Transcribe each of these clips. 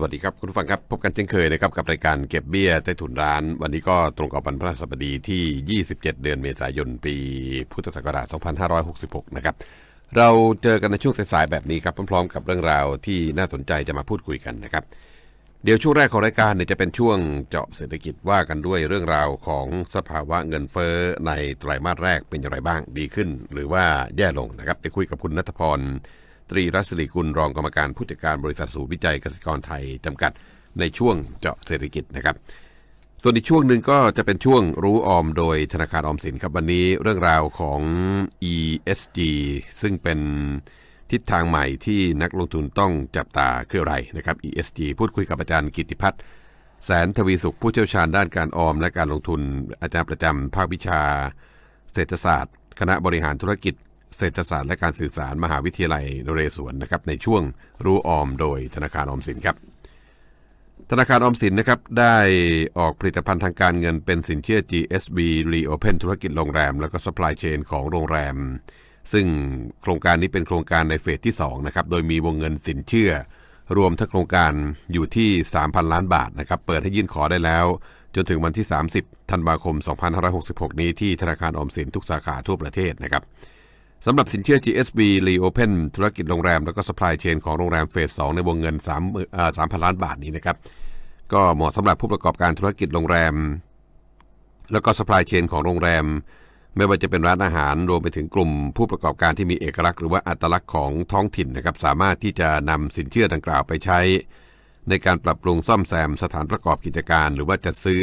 สวัสดีครับ คุณผู้ฟังครับ พบกันเช่นเคยนะครับกับรายการเก็บเบี้ยใต้ถุนร้าน วันนี้ก็ตรงกับวันพระศัสบดีที่ 27 เดือนเมษายน ปีพุทธศักราช 2566 นะครับ เราเจอกันในช่วงสายๆแบบนี้ครับพร้อมๆ กับเรื่องราวที่น่าสนใจจะมาพูดคุยกันนะครับ เดี๋ยวช่วงแรกของรายการเนี่ยจะเป็นช่วงเจาะเศรษฐกิจว่ากันด้วยเรื่องราวของสภาวะเงินเฟ้อในไตรมาสแรกเป็นอย่างไรบ้างดีขึ้น หรือว่าแย่ลงนะครับจะคุยกับคุณนัทพร ตรีรัศรีกุลรองกรรมการผู้จัดการบริษัทศูนย์วิจัยเกษตรกรไทยจำกัด ในช่วงเจาะเศรษฐกิจนะครับ ส่วนอีกช่วงหนึ่งก็จะเป็นช่วงรู้ออมโดยธนาคารออมสินครับวันนี้เรื่องราวของ ESG ซึ่งเป็นทิศทางใหม่ที่นักลงทุนต้องจับตาคืออะไรนะครับ ESG พูดคุยกับอาจารย์กิติพัฒน์แสนทวีสุขผู้เชี่ยวชาญด้านการออมและการลงทุนอาจารย์ประจำภาควิชา เศรษฐศาสตร์ คณะบริหารธุรกิจ เศรษฐศาสตร์และการสื่อสารมหาวิทยาลัยนเรศวรนะครับในช่วงรู้ออมโดยธนาคารออมสินครับ ธนาคารออมสินนะครับได้ออกผลิตภัณฑ์ทางการเงินเป็นสินเชื่อ GSB Reopen ธุรกิจโรงแรม แล้วก็ supply chain ของโรงแรม ซึ่งโครงการนี้เป็นโครงการในเฟสที่2นะครับโดยมีวงเงินสินเชื่อ รวมทั้งโครงการอยู่ที่ 3,000 ล้านบาทนะครับเปิดให้ยื่นขอได้แล้วจนถึงวันที่ 30 ธันวาคม 2566 นี้ที่ธนาคารออมสินทุกสาขาทั่วประเทศนะครับ สำหรับสินเชื่อ GSB Reopen ธุรกิจโรงแรม แล้วก็ supply chain ของโรงแรมเฟส 2 ในวงเงิน3า3,000 ล้านบาทนี้นะครับ ก็เหมาะสำหรับผู้ประกอบการธุรกิจโรงแรม แล้วก็ supply chain ของโรงแรม ไม่ว่าจะเป็นร้านอาหารรวมไปถึงกลุ่ม ผู้ประกอบการที่มีเอกลักษณ์หรือว่าอัตลักษณ์ของท้องถิ่นนะครับ สามารถที่จะนำสินเชื่อดังกล่าวไปใช้ ในการปรับปรุงซ่อมแซมสถานประกอบกิจการ หรือว่าจัดซื้อ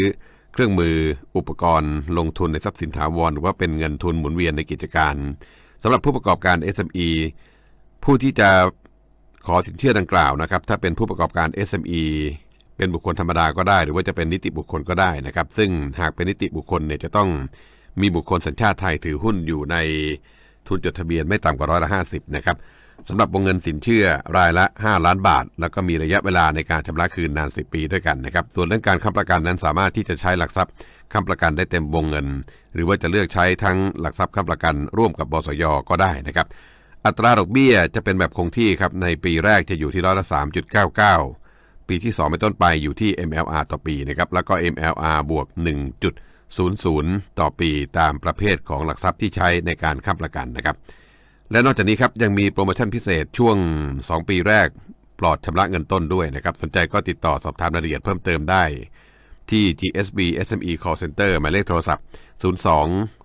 เครื่องมือ อุปกรณ์ ลงทุนในทรัพย์สินถาวรหรือว่าเป็นเงินทุนหมุนเวียนในกิจการ สำหรับผู้ประกอบการ SME ผู้ที่จะขอสินเชื่อดังกล่าวนะครับ ถ้าเป็นผู้ประกอบการ SME เป็นบุคคลธรรมดาก็ได้ หรือว่าจะเป็นนิติบุคคลก็ได้นะครับ ซึ่งหากเป็นนิติบุคคลเนี่ยจะต้องมีบุคคลสัญชาติไทยถือหุ้นอยู่ในทุนจดทะเบียนไม่ต่ำกว่าร้อยละห้าสิบนะครับ สำหรับวงเงินสินเชื่อรายละ 5 ล้านบาท แล้วก็มีระยะเวลาในการชำระคืนนาน 10 ปีด้วยกันนะครับ ส่วนเรื่องการค้ำประกันนั้นสามารถที่จะใช้หลักทรัพย์ค้ำประกันได้เต็มวงเงิน หรือว่าจะเลือกใช้ทั้งหลักทรัพย์ค้ำประกันร่วมกับบสยก็ได้นะครับ อัตราดอกเบี้ยจะเป็นแบบคงที่ครับในปีแรกจะอยู่ที่ร้อยละ3.99 ปีที่ 2 เป็นต้นไปอยู่ที่ MLR ต่อปีนะครับแล้วก็ MLR บวก 1.00 ต่อปีตามประเภทของหลักทรัพย์ที่ใช้ในการค้ำประกันนะครับ และนอกจากนี้ครับยังมีโปรโมชั่นพิเศษช่วง 2 ปีแรก ปลอดชำระเงินต้นด้วยนะครับ สนใจก็ติดต่อสอบถามรายละเอียดเพิ่มเติมได้ ที่ GSB SME Call Center หมายเลขโทรศัพท์ 02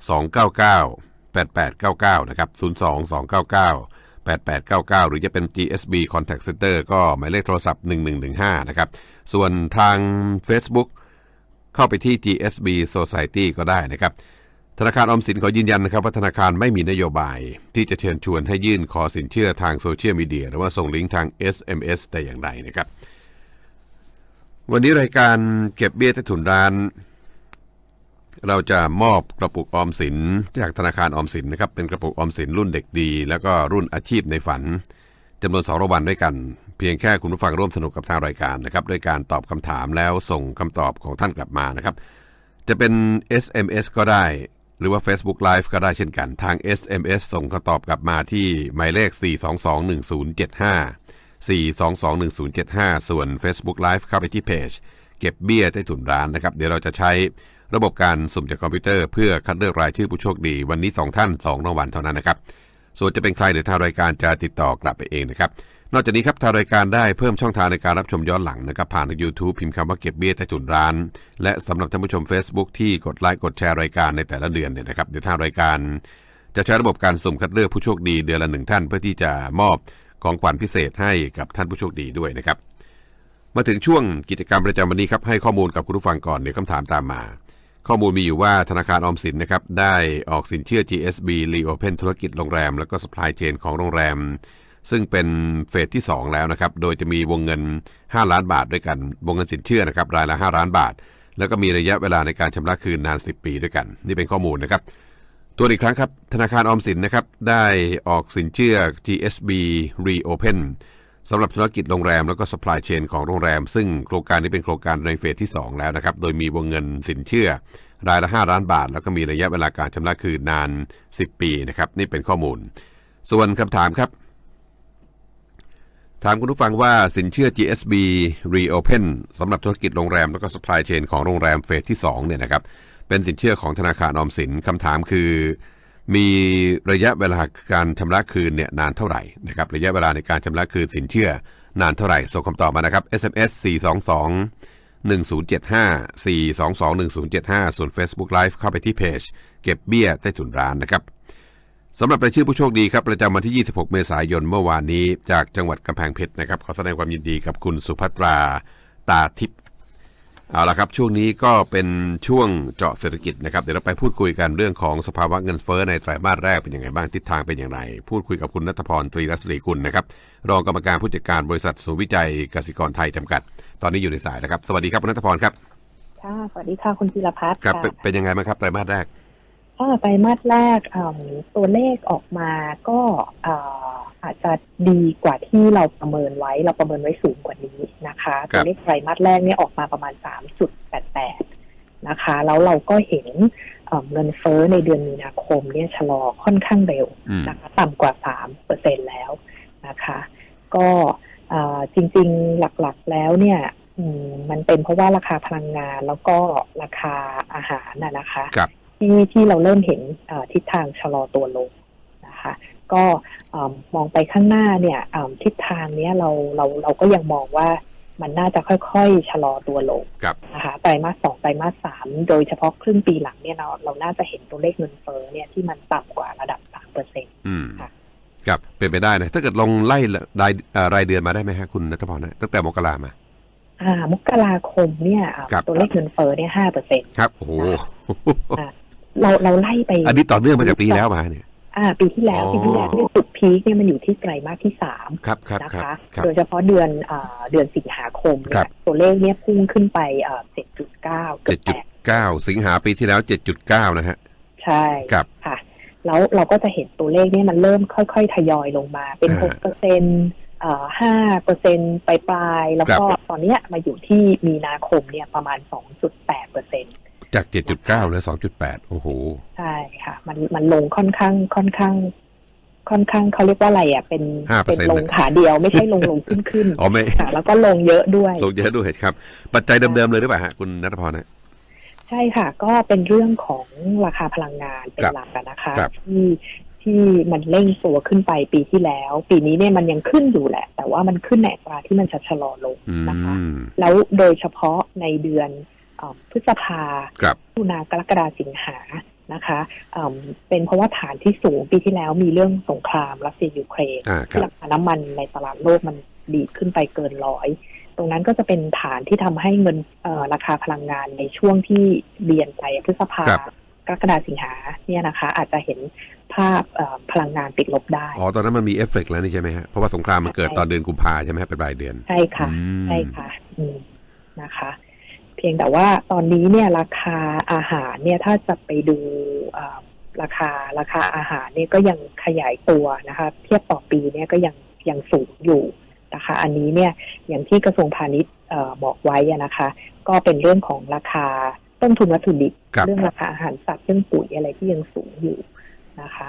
299 8899 นะครับ 02 299 8899 หรือจะเป็น GSB Contact Center ก็หมายเลขโทรศัพท์ 1115 นะครับ ส่วนทาง Facebook เข้าไปที่ GSB Society ก็ได้นะครับ ธนาคารอมสินขอยืนยันนะครับว่าธนาคารไม่มีนโยบาย ที่จะเชิญชวนให้ยื่นขอสินเชื่อทางโซเชียลมีเดียหรือว่าส่งลิงก์ทาง SMS แต่อย่างใดนะครับ วันนี้รายการเก็บเบี้ยใต้ถุนร้าน เราจะมอบกระปุกออมสินจากธนาคารออมสินนะครับเป็นกระปุกออมสินรุ่นเด็กดี แล้วก็รุ่นอาชีพในฝันจำนวนสองรางวัลด้วยกัน เพียงแค่คุณผู้ฟังร่วมสนุกกับทางรายการนะครับด้วยการตอบคำถามแล้วส่งคำตอบของท่านกลับมานะครับจะเป็น SMS ก็ได้ หรือว่า Facebook Live ก็ได้เช่นกันทาง SMS ส่งคำตอบกลับมาที่หมายเลข 4221075 4221075 ส่วน Facebook Live เข้าไปที่เพจ เก็บเบี้ยใต้ถุนร้านนะครับ เดี๋ยวเราจะใช้ระบบการสุ่มจากคอมพิวเตอร์เพื่อคัดเลือกรายชื่อผู้โชคดี วันนี้ 2 ท่าน2รางวัลเท่านั้นนะครับ ส่วนจะเป็นใครเดี๋ยวทางรายการจะติดต่อกลับไปเองนะครับ นอกจากนี้ครับทางรายการได้เพิ่มช่องทางในการรับชมย้อนหลังนะครับผ่านทาง YouTube พิมพ์คำว่าเก็บเบี้ยใต้ถุนร้าน และสำหรับท่านผู้ชม Facebook ที่กดไลค์กดแชร์รายการในแต่ละเดือนเนี่ยนะครับเดี๋ยวทางรายการ จะใช้ระบบการสุ่มคัดเลือกผู้โชคดีเดือนละหนึ่งท่าน เพื่อที่จะมอบของขวัญพิเศษให้กับท่านผู้โชคดีด้วยนะครับมาถึงช่วงกิจกรรมประจำวันนี้ครับให้ข้อมูลกับคุณผู้ฟังก่อนเดี๋ยวคำถามตามมา ข้อมูลมีอยู่ว่าธนาคารออมสินนะครับได้ออกสินเชื่อ GSB Reopen ธุรกิจโรงแรม แล้วก็ supply chain ของโรงแรม ซึ่งเป็นเฟสที่ 2 แล้วนะครับ โดยจะมีวงเงิน 5 ล้านบาทด้วยกัน วงเงินสินเชื่อนะครับรายละ 5 ล้านบาท แล้วก็มีระยะเวลาในการชำระคืนนาน 10 ปีด้วยกัน นี่เป็นข้อมูลนะครับตัวอีกครั้งครับธนาคารออมสินนะครับได้ออกสินเชื่อ GSB Reopen สำหรับธุรกิจโรงแรมแล้วก็ supply chain ของโรงแรม ซึ่งโครงการนี้เป็นโครงการในเฟสที่ 2 แล้วนะครับ โดยมีวงเงินสินเชื่อรายละ 5 ล้านบาท แล้วก็มีระยะเวลาการชำระคืนนาน 10 ปีนะครับ นี่เป็นข้อมูล ส่วนคำถามครับ ถามคุณผู้ฟังว่าสินเชื่อ GSB Reopen สำหรับธุรกิจโรงแรมแล้วก็ supply chain ของโรงแรมเฟสที่2เนี่ยนะครับเป็นสินเชื่อของธนาคารออมสินคำถามคือ มีระยะเวลาการชำระคืนเนี่ยนานเท่าไหร่นะครับระยะเวลาในการชำระคืนสินเชื่อนานเท่าไหร่ส่งคำตอบมานะครับ SMS 422 1075 422 1075 ส่วน Facebook Live เข้าไปที่เพจ เก็บเบี้ยใต้ถุนร้านนะครับ สำหรับรายชื่อผู้โชคดีครับประจำวันที่ 26 เมษายนเมื่อวานนี้ จากจังหวัดกำแพงเพชรนะครับขอแสดงความยินดีกับคุณสุภัตราตาทิพย์เอาละครับช่วงนี้ก็เป็นช่วงเจาะเศรษฐกิจนะครับเดี๋ยวเราไปพูดคุยกันเรื่องของสภาวะเงินเฟ้อในไตรมาสแรกเป็นยังไงบ้างทิศทางเป็นอย่างไร พูดคุยกับคุณนัทพรตรีรัศรีกุลนะครับรองกรรมการผู้จัดการบริษัทศูนย์วิจัยกสิกรไทยจำกัด ตอนนี้อยู่ในสายแล้วครับ สวัสดีครับคุณนัทพรครับค่ะสวัสดีค่ะคุณจิรพัฒน์ครับค่ะเป็นเป็นยังไงบ้างครับไตรมาสแรกก็ ไตรมาสแรกอืมตัวเลขออกมาก็อ่าอาจจะดีกว่าที่เราประเมินไว้ เราประเมินไว้สูงกว่านี้นะคะครับตัวเลขไตรมาสแรกเนี่ยออกมาประมาณ 3.88 นะคะ แล้วเราก็เห็นเอ่อเงินเฟ้อในเดือนมีนาคมเนี่ยชะลอค่อนข้างเร็วอืมนะคะต่ำกว่า3เปอร์เซ็นแล้วนะคะ ก็เอ่อจริงๆหลักๆแล้วเนี่ยอืมมันเป็นเพราะว่าราคาพลังงานแล้วก็ราคาอาหารน่ะนะคะครับ ที่ที่เราเริ่มเห็นเอ่อทิศทางชะลอตัวลงนะคะก็เอ่อมองไปข้างหน้าเนี่ยเอ่อทิศทางเนี้ยเราเราเราก็ยังมองว่ามันน่าจะค่อยๆ ชะลอตัวลงครับนะคะไตรมาสสองไตรมาสสามโดยเฉพาะครึ่งปีหลังเนี่ยเราเราน่าจะเห็นตัวเลขเงินเฟ้อเนี่ยที่มันต่ำกว่าระดับสามเปอร์เซ็นอืมค่ะครับเป็นไปได้นะถ้าเกิดลงไล่รายเอ่อรายเดือนมาได้ไหมฮะคุณนัทพรนะตั้งแต่มกรามา อ่ามกราคมเนี่ยอ่าครับตัวเลขเงินเฟ้อเนี่ยห้าเปอร์เซ็นครับโอ้โห เราเราไล่ไป อันนี้ต่อเนื่องมาจากปีแล้วมาเนี่ยอ่า ปีที่แล้วอ๋อปีที่แล้วเนี่ยจุดพีคเนี่ยมันอยู่ที่ไตรมาสที่สามครับครับนะครับคะครับโดยเฉพาะเดือนอ่าเดือนสิงหาคมครัเนี่บยตัวเลขเนี่ยพุ่งขึ้นไปอ่าเจ็ดจุดเก้าเกืเจ็อดบจุแปดดเก้าสิงหาปีที่แล้วเจ็ดจุดเก้านะฮะ ใช่ครับค่ะ แล้วเราก็จะเห็นตัวเลขเนี่ยมันเริ่มค่อย ๆ ทยอยลงมาเป็นอ่าหกเปอร์เซ็นอ่าห้าเปอร์เซ็นปลายปลายๆแล้วก็ตอนเนี้ยมาอยู่ที่มีนาคมเนี่ยประมาณสองจุดแปดเปอร์เซ็น จากเจ็ดจุดเก้าเหลือสองจุดแปดโอ้โห ใช่ค่ะ มันมันลงค่อนข้างค่อนข้าง ค่อนข้างเขาเรียกว่าอะไรอะเป็น5%เป็นลงขาเดียวไม่ใช่ลงลงขึ้นขึ้นอ๋อไม่ค่ะแล้วก็ลงเยอะด้วย ลงเยอะด้วยครับ ปัจจัยเดิมๆเลยหรือเปล่าฮะคุณนัทพรนะใช่ค่ะ ก็เป็นเรื่องของราคาพลังงานเป็นครับหลักอะนะคะครับที่ที่มันเร่งตัวขึ้นไปปีที่แล้ว ปีนี้เนี่ยมันยังขึ้นอยู่แหละ แต่ว่ามันขึ้นในอัตราที่มันจะชะลอลงอืนะคะมแล้วโดยเฉพาะในเดือนเอ่อ พฤษภาครับมิถุนากรกฎาสิงหานะคะเอิ่มเป็นเพราะว่าฐานที่สูงปีที่แล้วมีเรื่องสงครามรัสเซียยูเครนอ่าคที่รับราคาน้ำมันในตลาดโลกมันดีดขึ้นไปเกินร้อย ตรงนั้นก็จะเป็นฐานที่ทำให้เงินเอ่อราคาพลังงานในช่วงที่เรียนไปพฤษภาครับกรกฎาสิงหาเนี่ยนะคะ อาจจะเห็นภาพเอ่อพลังงานติดลบได้ อ๋อ ตอนนั้นมันมีเอฟเฟกต์แล้วนี่ใช่ไหมฮะ เพราะว่าสงครามมันเกิดตอนเดือนกุมภาใช่ไหมฮะเป็นปลายเดือน ใช่ค่ะอืมใช่ค่ะอืมนะคะ เพียงแต่ว่าตอนนี้เนี่ยราคาอาหารเนี่ยถ้าจะไปดูเอ่อราคาราคาอาหารเนี่ยก็ยังขยายตัวนะคะ เทียบต่อปีเนี่ยก็ยังยังสูงอยู่นะคะ อันนี้เนี่ยอย่างที่กระทรวงพาณิชย์เอ่อบอกไว้อะนะคะ ก็เป็นเรื่องของราคาต้นทุนวัตถุดิบครับเรื่องราคาอาหารสัตว์เรื่องปุ๋ยอะไรที่ยังสูงอยู่นะคะ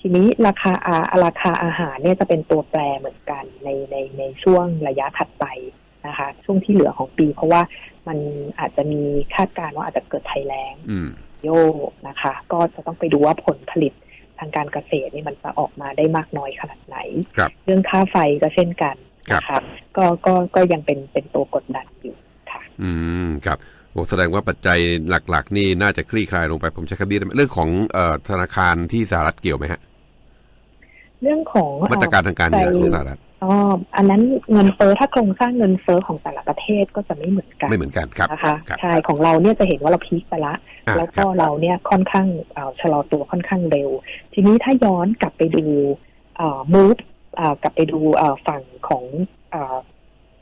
ทีนี้ราคาอาราคาอาหารเนี่ยจะเป็นตัวแปรเหมือนกันในในในช่วงระยะถัดไปนะคะ ช่วงที่เหลือของปี เพราะว่า มันอาจจะมีคาดการณ์ว่าอาจจะเกิดภัยแล้งอืมโยนะคะ ก็จะต้องไปดูว่าผลผลิตทางการเกษตรนี่มันจะออกมาได้มากน้อยขนาดไหนครับเรื่องค่าไฟก็เช่นกันนะคะก็ก็ก็ยังเป็นเป็นตัวกดดันอยู่ค่ะ อืมครับโอ้แสดงว่าปัจจัยหลัก ๆ นี่น่าจะคลี่คลายลงไปผมใช้คำนี้ได้ไหมเรื่องของเอ่อธนาคารที่สหรัฐเกี่ยวไหมฮะ เรื่องของมาตรการทางการเงินไปของสหรัฐ อ๋ออันนั้นเงินเฟ้อถ้าโครงสร้างเงินเฟ้อของแต่ละประเทศก็จะไม่เหมือนกันไม่เหมือนกันครับนะคะครับใช่ของเราเนี่ยจะเห็นว่าเราพีคไปละอ่าแล้วคก็รับเราเนี่ยค่อนข้างเอ่อชะลอตัวค่อนข้างเร็ว ทีนี้ถ้าย้อนกลับไปดูเอ่อมูฟเอ่อกลับไปดูเอ่อฝั่งของเอ่อ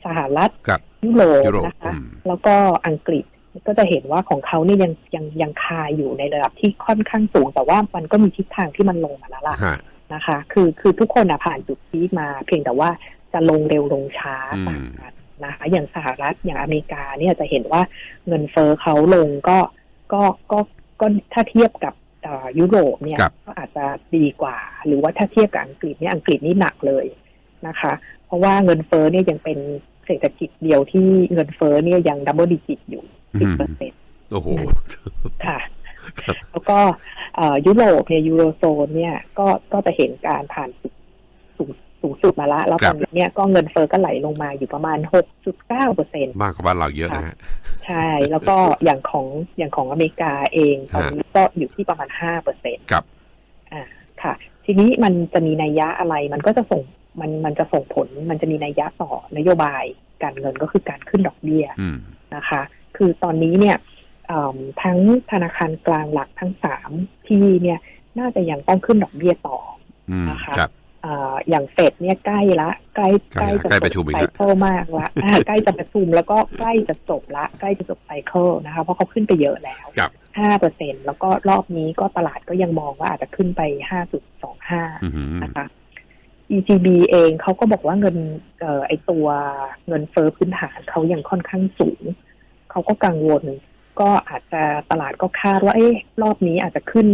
สหรัฐครับยุโรปยุโรปนะคะอืมแล้วก็อังกฤษก็จะเห็นว่าของเขาเนี่ยยังยังยังคาอยู่ในระดับที่ค่อนข้างสูง แต่ว่ามันก็มีทิศทางที่มันลงมาแล้วล่ะฮะ นะคะ คือคือทุกคนอะผ่านจุดพีคมา เพียงแต่ว่าจะลงเร็วลงช้าอืมต่างกันนะคะอย่างสหรัฐอย่างอเมริกาเนี่ยจะเห็นว่าเงินเฟ้อเขาลงก็ก็ก็ก็ถ้าเทียบกับเอ่อยุโรปเนี่ยครับก็อาจจะดีกว่า หรือว่าถ้าเทียบกับอังกฤษเนี่ยอังกฤษนี่หนักเลยนะคะ เพราะว่าเงินเฟ้อเนี่ยยังเป็นเศรษฐกิจเดียวที่เงินเฟ้อเนี่ยยังดับเบิลดิจิตอยู่อืสิบมเปอร์เซ็นโอ้โหค่ะครับแล้วก็เอ่อ ยุโรปเนี่ยยูโรโซนเนี่ยก็ก็จะเห็นการผ่านจุดสูงสูงสุดมาละแล้วครัตอบนนี้เนี่ยก็เงินเฟ้อก็ไหลลงมาอยู่ประมาณ 6.9เปอร์เซ็นมากกว่าบ้านเราเยอะนะฮะใช่ แล้วก็อย่างของอย่างของอเมริกาเองตอนนี้ก็อยู่ที่ประมาณ 5เปอร์เซ็นครับอ่าค่ะ ทีนี้มันจะมีนัยยะอะไรมันก็จะส่งมันมันจะส่งผลมันจะมีนัยยะต่อนโยบายการเงินก็คือการขึ้นดอกเบี้ยอืมนะคะ คือตอนนี้เนี่ยเอิ่ม ทั้งธนาคารกลางหลักทั้งสามที่เนี่ยน่าจะยังต้องขึ้นดอกเบี้ยต่ออืมนะคะครับอ่าอย่างเฟดเนี่ยใกล้ละใกล้ใกล้ละจะใกล้ประชุมอีกไซแล้วเคิลมากละอ่าใกล้จะประชุมแล้วก็ใกล้จะจบละ ใกล้จะจบไซเคิลนะคะ เพราะเขาขึ้นไปเยอะแล้วครับห้าเปอร์เซ็นแล้วก็รอบนี้ก็ตลาดก็ยังมองว่าอาจจะขึ้นไปห้าจุดสองห้าอืมนะคะ ECB เองเขาก็บอกว่าเงินเอ่อไอตัวเงินเฟ้อพื้นฐานเขายังค่อนข้างสูง เขาก็กังวล ก็อาจจะตลาดก็คาดว่า เอ๊ะรอบนี้อาจจะขึ้น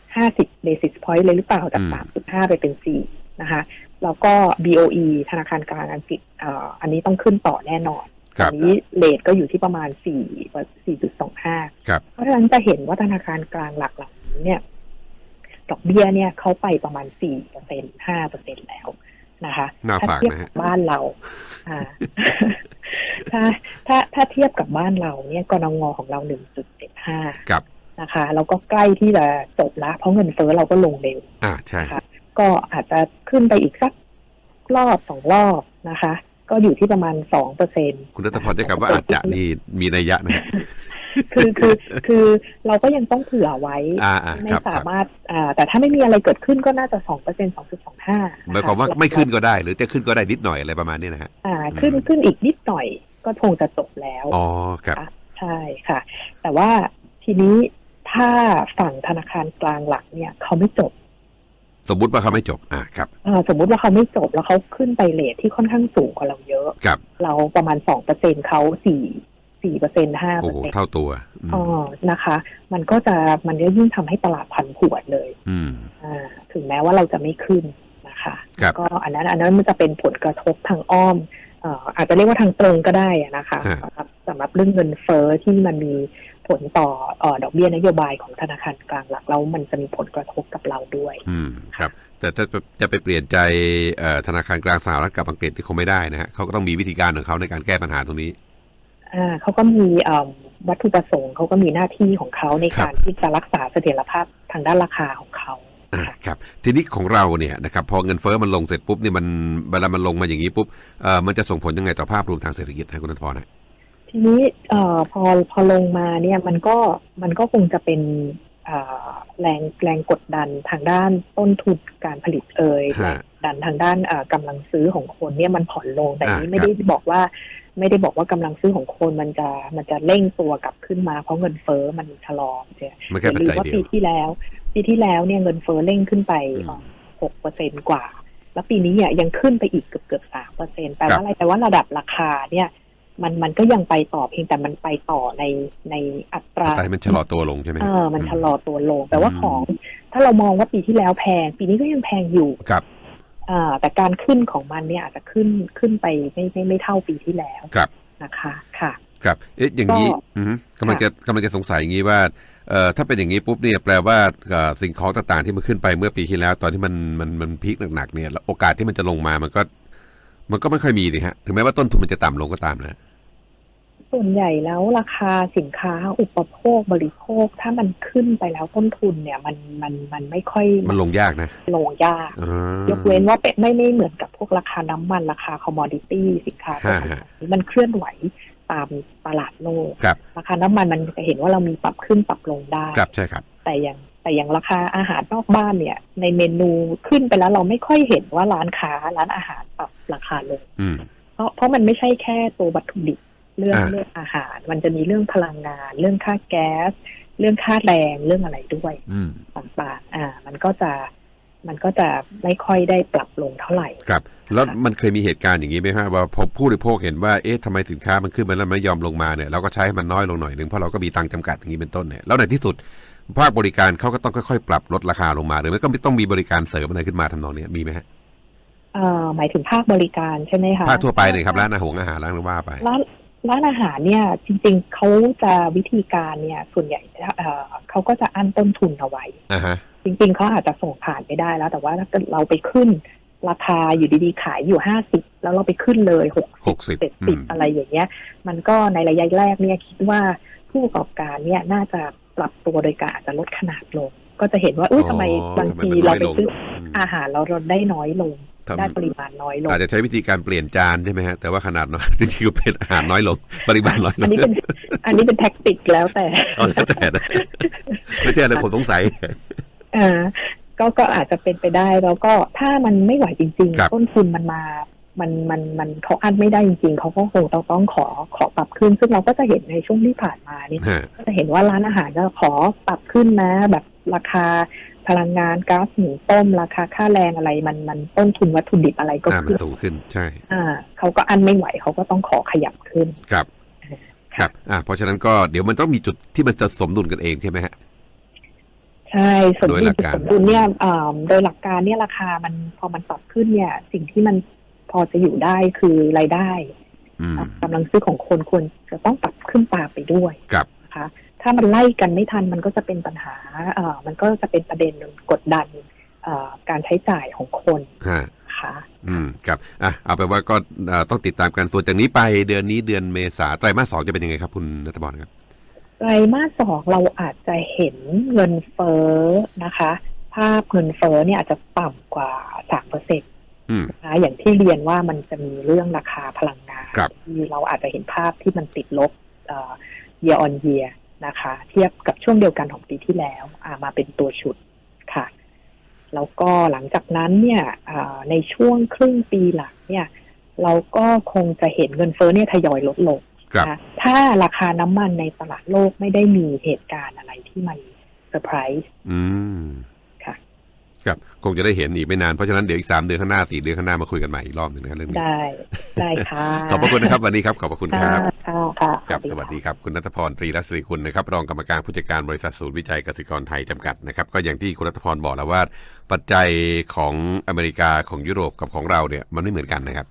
50 basis point เลยหรือเปล่าจาก 3.5 ไปเป็น 4 นะคะ แล้วก็ BOE ธนาคารกลางอังกฤษเอ่ออันนี้ต้องขึ้นต่อแน่นอนคตรัอบนนี้เลทก็อยู่ที่ประมาณ 4 4.25ครับเพราะฉะนั้นจะเห็นว่าธนาคารกลางหลักเหล่านี้เนี่ย ดอกเบี้ยเนี่ยเขาไปประมาณสี่เปอร์เซ็นห้าเปอร์เซ็นแล้ว นะคะน่าถ้าฝากเทียบนะฮะกับบ้านเราอ่าถ้าถ้าถ้าเทียบกับบ้านเราเนี่ยกนงของเราหนึ่งจุดเจ็ดห้าครับนะคะแล้วก็ใกล้ที่จะจบละเพราะเงินเฟ้อเราก็ลงเร็วอ่าใช่นะคะก็อาจจะขึ้นไปอีกสักรอบสองรอบนะคะ ก็อยู่ที่ประมาณสองเปอร์เซ็นคุณรัตพรใช้คำว่าอาจจะนี่มีนัยยะนะฮะคือคือคือเราก็ยังต้องเผื่อไว้อ่าอ่าไม่ครับคสารับมารถอ่าแต่ถ้าไม่มีอะไรเกิดขึ้นก็น่าจะสองเปอร์เซ็นสองจุดสองห้าหมายความว่าไม่ขึ้นก็ได้ หรือจะขึ้นก็ได้นิดหน่อยอะไรประมาณนี้นะฮะอ่าขึ้นขึ้นอีกนิดหน่อยก็คงจะจบแล้วอ๋อครับค่ะใช่ค่ะ แต่ว่าทีนี้ถ้าฝั่งธนาคารกลางหลักเนี่ยเขาไม่จบ สมมุติว่าเขาไม่จบ อ่าครับอ่าสมมุติว่าเขาไม่จบแล้วเขาขึ้นไปเลทที่ค่อนข้างสูงกว่าเราเยอะ ครับ เราประมาณสองเปอร์เซ็นเขาสี่สี่เปอร์เซ็นห้าโอ้เปอโหร์เซ็นเท่าตัวอืมอ๋อนะคะ มันก็จะมันก็ยิ่งทำให้ตลาดผันผวนเลย อืมอ่าถึงแม้ว่าเราจะไม่ขึ้นนะคะครับก็อันนั้นอันนั้นมันจะเป็นผลกระทบทางอ้อมเอ่ออาจจะเรียกว่าทางตรงก็ได้อะนะคะฮะสำหรับสำหรับเรื่องเงินเฟ้อที่มันมี ผลต่อเอ่อดอกเบี้ยนโยบายของธนาคารกลางหลักแล้วมันจะมีผลกระทบกับเราด้วย อืมครับ แต่ถ้าจะไปเปลี่ยนใจเอ่อธนาคารกลางสหรัฐกับอังกฤษที่คงไม่ได้นะฮะเขาก็ต้องมีวิธีการของเขาในการแก้ปัญหาตรงนี้อ่าเขาก็มีเอิ่มวัตถุประสงค์เขาก็มีหน้าที่ของเขาในครับการที่จะรักษาเสถียรภาพทางด้านราคาของเขาอ่าครับทีนี้ของเราเนี่ยนะครับพอเงินเฟ้อมันลงเสร็จปุ๊บเนี่ยมันเวลามันลงมาอย่างนี้ปุ๊บเอ่อมันจะส่งผลยังไงต่อภาพรวมทางเศรษฐกิจให้คุณนัทพรนะ ทีนี้เอ่อพอพอลงมาเนี่ยมันก็มันก็คงจะเป็นเอ่อแรงแรงกดดันทางด้านต้นทุนการผลิตเอ่ยฮะแรงดันทางด้านเอ่อกำลังซื้อของคนเนี่ยมันผ่อนลงแต่อ่านี้ไม่ได้บอกว่า ไม่ได้บอกว่ากำลังซื้อของคนมันจะมันจะเร่งตัวกลับขึ้นมาเพราะเงินเฟ้อมันชะลอเนี่ยมันอแค่ย่าปัจลืมจัยว่าเดียปีวที่แล้ว ปีที่แล้วเนี่ยเงินเฟ้อเร่งขึ้นไปอืมหกเปอร์เซ็นกว่า แล้วปีนี้เนี่ยยังขึ้นไปอีกเกือบเกือบสามเปอร์เซ็นแปลครับว่าอะไรแปลว่าระดับราคาเนี่ย มันมันก็ยังไปต่อเพียงแต่มันไปต่อในในอัตราแต่มันชะลอตัวลงใช่ไหมเออมันชะลอตัวลง แต่ว่าของ ถ้าเรามองว่าปีที่แล้วแพง ปีนี้ก็ยังแพงอยู่ครับอ่าแต่การขึ้นของมันเนี่ยอาจจะขึ้นขึ้นไปไม่ไม่ไม่เท่าปีที่แล้วครับนะคะค่ะครับเอ๊ะอย่างนี้ก็อือฮึกำลังจะกำลังจะสงสัยอย่างนี้ว่าเอ่อถ้าเป็นอย่างนี้ปุ๊บเนี่ยแปลว่าเอ่อสิ่งของต่างๆที่มันขึ้นไปเมื่อปีที่แล้ว ตอนที่มันมันมันพีคหนักๆเนี่ยแล้วโอกาสที่มันจะลงมามันก็ มันก็ไม่ค่อยมีนี่ฮะ ถึงแม้ว่าต้นทุนมันจะต่ำลงก็ตามนะ ส่วนใหญ่แล้วราคาสินค้าอุปโภคบริโภค ถ้ามันขึ้นไปแล้วต้นทุนเนี่ย มันมันมันไม่ค่อยมันลงยากนะ ลงยากอ่ายกเว้นว่าเป็นไม่ไม่เหมือนกับพวกราคาน้ำมันราคาคอมมอดิตี้สินค้าพวกฮะนี้มันเคลื่อนไหวตามตลาดโลกครับราคาน้ำมันมันจะเห็นว่าเรามีปรับขึ้นปรับลงได้ครับใช่ครับ แต่อย่าง แต่อย่างราคาอาหารนอกบ้านเนี่ย ในเมนูขึ้นไปแล้วเราไม่ค่อยเห็นว่าร้านค้าร้านอาหารปรับราคาลงอืมเพราะเพราะมันไม่ใช่แค่ตัววัตถุดิบเรื่องอ่าเรื่องอาหาร มันจะมีเรื่องพลังงาน เรื่องค่าแก๊ส เรื่องค่าแรงเรื่องอะไรด้วยอืมต่างๆอ่า มันก็จะมันก็จะไม่ค่อยได้ปรับลงเท่าไหร่ ครับ แล้วมันเคยมีเหตุการณ์อย่างนี้ไหมฮะว่าพอผู้บริโภคเห็นว่า เอ๊ะทำไมสินค้ามันขึ้นมาแล้วมันไม่ยอมลงมาเนี่ย เราก็ใช้ให้มันน้อยลงหน่อยหนึ่งเพราะเราก็มีตังค์จำกัดอย่างนี้เป็นต้นเนี่ย แล้วในที่สุด ภาคบริการเขาก็ต้องค่อยๆปรับลดราคาลงมาหรือไม่ก็ต้องมีบริการเสริมอะไรขึ้นมาทำนองเนี้ยมีไหมฮะเอ่อหมายถึงภาคบริการใช่ไหมคะภาคทั่วไปเลยครับร้านอาหารอาหารร้านว่าไปร้านร้านอาหารเนี่ยจริง ๆเขาจะวิธีการเนี่ยส่วนใหญ่เอ่อเขาก็จะอั้นต้นทุนเอาไว้อ่าฮะจริง ๆเขาอาจจะส่งผ่านไปได้แล้ว แต่ว่าถ้าเกิดเราไปขึ้นราคาอยู่ดีๆ ขายอยู่ห้าสิบแล้วเราไปขึ้นเลยหกหกสิบเจ็ดสิบอะไรอย่างเงี้ย มันก็ในระยะแรกเนี่ยคิดว่าผู้ประกอบการเนี่ยน่าจะ ปรับตัวโดยการอาจจะลดขนาดลง ก็จะเห็นว่าอุ้ยทำไมบางทีเราไปซื้ออาหารเราเราได้น้อยลงทำได้ปริมาณน้อยลงอาจจะใช้วิธีการเปลี่ยนจานใช่ไหมฮะแต่ว่าขนาดน้อยจริงๆก็เป็นอาหารน้อยลง ปริมาณน้อยลอันงนี้เป็นอันนี้เป็นแท็กติกแล้วแต่เอาแล้วแต่นะไม่ใช่อะไรผมสงสัยอ่าก็ก็อาจจะเป็นไปได้แล้วก็ถ้ามันไม่ไหวจริงครับๆต้นทุนมันมา มันมันมันเขาอั้นไม่ได้จริงๆเขาก็คงต้องต้องขอขอปรับขึ้น ซึ่งเราก็จะเห็นในช่วงที่ผ่านมานี่ฮะก็จะเห็นว่าร้านอาหารก็ขอปรับขึ้นนะ แบบราคาพลังงานก๊าซหุงต้ม ราคาค่าแรงอะไรมันมันต้นทุนวัตถุดิบอะไรก็อ่ามันขึ้นสูงขึ้นใช่ อ่าเขาก็อั้นไม่ไหวเขาก็ต้องขอขยับขึ้นครับ ครับ อ่า เพราะฉะนั้นก็เดี๋ยวมันต้องมีจุดที่มันจะสมดุลกันเองใช่ไหมฮะใช่สมโดยดุหลลักการสมดุลเนี่ยอ่าโดยหลักการเนี่ยราคามันพอมันปรับขึ้นเนี่ย สิ่งที่มัน พอจะอยู่ได้คือรายได้อืมกำลังซื้อของคนควรจะต้องปรับขึ้นตามไปด้วยครับนะคะถ้ามันไล่กันไม่ทันมันก็จะเป็นปัญหาเอ่อมันก็จะเป็นประเด็นกดดันเอ่อการใช้จ่ายของคนฮะนะคะอืมครับอะเอาไปนว่าก็อ่าต้องติดตามกันส่วนจากนี้ไปเดือนนี้เดือนเมษาไตรมาสสองจะเป็นยังไงครับคุณนัทบอลครับไตรมาสสองเราอาจจะเห็นเงินเฟ้อนะคะ ภาพเงินเฟ้อเนี่ยอาจจะต่ำกว่าสามเปอร์เซ็นต์ อืมนะอย่างที่เรียนว่ามันจะมีเรื่องราคาพลังงานครับที่เราอาจจะเห็นภาพที่มันติดลบเอ่อ year on year นะคะ เทียบกับช่วงเดียวกันของปีที่แล้วอ่ามาเป็นตัวชุดค่ะ แล้วก็หลังจากนั้นเนี่ยอ่าในช่วงครึ่งปีหลังเนี่ย เราก็คงจะเห็นเงินเฟ้อเนี่ยทยอยลดลงครับนะถ้าราคาน้ำมันในตลาดโลกไม่ได้มีเหตุการณ์อะไรที่มันเซอร์ไพรส์อืม ค่ะครับคงจะได้เห็นอีกไม่นานเพราะฉะนั้นเดี๋ยวอีกสามเดือนข้างหน้าสี่เดือนข้างหน้ามาคุยกันใหม่อีกรอบหนึ่งนะครับเรื่องนี้ได้ได้ค่ะขอบพระคุณนะครับวันนี้ครับขอบพระคุณครับค่ะค่ะครับค่ะสวัสดีครับคุณนัทพรตรีรัศรีคุณนะครับรองกรรมการผู้จัดการบริษัทศูนย์วิจัยเกษตรกรไทยจำกัดนะครับก็อย่างที่คุณนัทพรบอกแล้วว่าปัจจัยของอเมริกาของยุโรปกับของเราเนี่ยมันไม่เหมือนกันนะครับ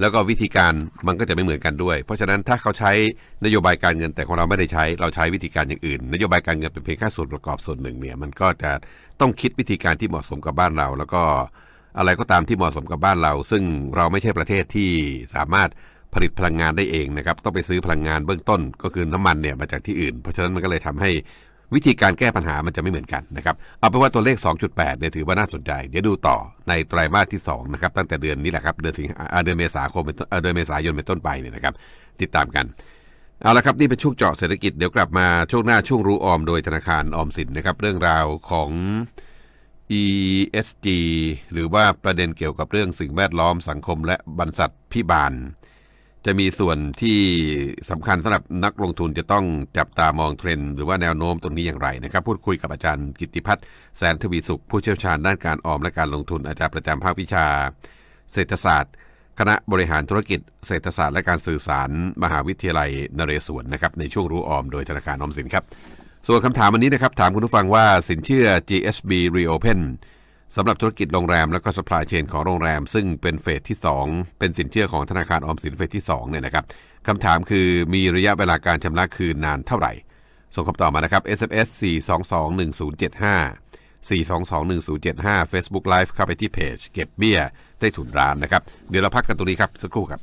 แล้วก็วิธีการมันก็จะไม่เหมือนกันด้วย เพราะฉะนั้นถ้าเขาใช้นโยบายการเงินแต่ของเราไม่ได้ใช้ เราใช้วิธีการอย่างอื่น นโยบายการเงินเป็นเพียงแค่ส่วนประกอบส่วนหนึ่งเนี่ยมันก็จะต้องคิดวิธีการที่เหมาะสมกับบ้านเรา แล้วก็อะไรก็ตามที่เหมาะสมกับบ้านเรา ซึ่งเราไม่ใช่ประเทศที่สามารถผลิตพลังงานได้เองนะครับต้องไปซื้อพลังงานเบื้องต้นก็คือน้ำมันเนี่ยมาจากที่อื่น เพราะฉะนั้นมันก็เลยทำให้ วิธีการแก้ปัญหามันจะไม่เหมือนกันนะครับ เอาเป็นว่าตัวเลข 2.8เนี่ยถือว่าน่าสนใจ เดี๋ยวดูต่อในไตรมาสที่2นะครับตั้งแต่เดือนนี้แหละครับเดือนสิงหาเดือนเมษาคมเป็นต้นเอ่อเดือนเมษายนเป็นต้นไปเนี่ยนะครับ ติดตามกันเอาละครับนี่เป็นช่วงเจาะเศรษฐกิจเดี๋ยวกลับมาช่วงหน้าช่วงรู้ออมโดยธนาคารออมสินนะครับเรื่องราวของ ESG หรือว่าประเด็นเกี่ยวกับเรื่องสิ่งแวดล้อมสังคมและบรรษัทพิบาล จะมีส่วนที่สำคัญสำหรับนักลงทุนจะต้องจับตามองเทรนด์หรือว่าแนวโน้มตรงนี้อย่างไรนะครับ พูดคุยกับอาจารย์กิติพัฒน์แสนทวีสุข ผู้เชี่ยวชาญด้านการออมและการลงทุนอาจารย์ประจำภาควิชา เศรษฐศาสตร์ คณะบริหารธุรกิจ เศรษฐศาสตร์และการสื่อสาร มหาวิทยาลัยนเรศวรนะครับในช่วงรู้ออมโดยธนาคารออมสินครับ ส่วนคำถามวันนี้นะครับถามคุณผู้ฟังว่าสินเชื่อ GSB Reopen สำหรับธุรกิจโรงแรมและก็สป라이ดเชนของโรงแรม ซึ่งเป็นเฟสที่ 2 เป็นสินเชื่อของธนาคารออมสินเฟสที่2เนี่ยนะครับคำถามคือมีระยะเวลาการชำระคืนนานเท่าไหร่ ส่งคำตอบมานะครับ SMS 4221075 4221075 Facebook Live เข้าไปที่เพจเก็บเบี้ยใต้ถุนร้านนะครับ เดี๋ยวเราพักกันตรงนี้ครับ สักครู่ครับ